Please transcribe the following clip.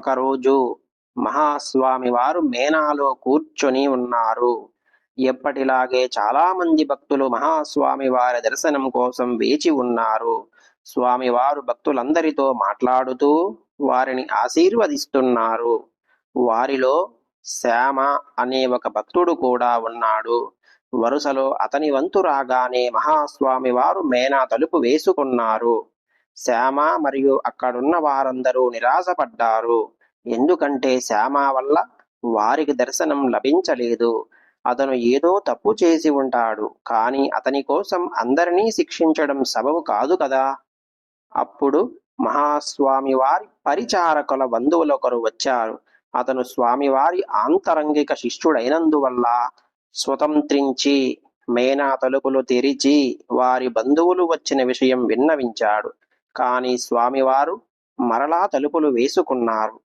ఒకరోజు మహాస్వామి వారు మేనాలో కూర్చొని ఉన్నారు. ఎప్పటిలాగే చాలా మంది భక్తులు మహాస్వామి వారి దర్శనం కోసం వేచి ఉన్నారు. స్వామివారు భక్తులందరితో మాట్లాడుతూ వారిని ఆశీర్వదిస్తున్నారు. వారిలో శ్యామ అనే ఒక భక్తుడు కూడా ఉన్నాడు. వరుసలో అతని వంతు రాగానే మహాస్వామి వారు మేనా తలుపు వేసుకున్నారు. శ్యామ మరియు అక్కడున్న వారందరూ నిరాశపడ్డారు. ఎందుకంటే శ్యామ వల్ల వారికి దర్శనం లభించలేదు. అతను ఏదో తప్పు చేసి ఉంటాడు. కానీ అతని కోసం అందరినీ శిక్షించడం సబబు కాదు కదా. అప్పుడు మహాస్వామి వారి పరిచారకుల బంధువులొకరు వచ్చారు. అతను స్వామివారి ఆంతరంగిక శిష్యుడైనందువల్ల స్వతంత్రించి మేనా తలుపులు తెరిచి వారి బంధువులు వచ్చిన విషయం విన్నవించాడు. కాని స్వామివారు మరలా తలుపులు వేసుకున్నారు.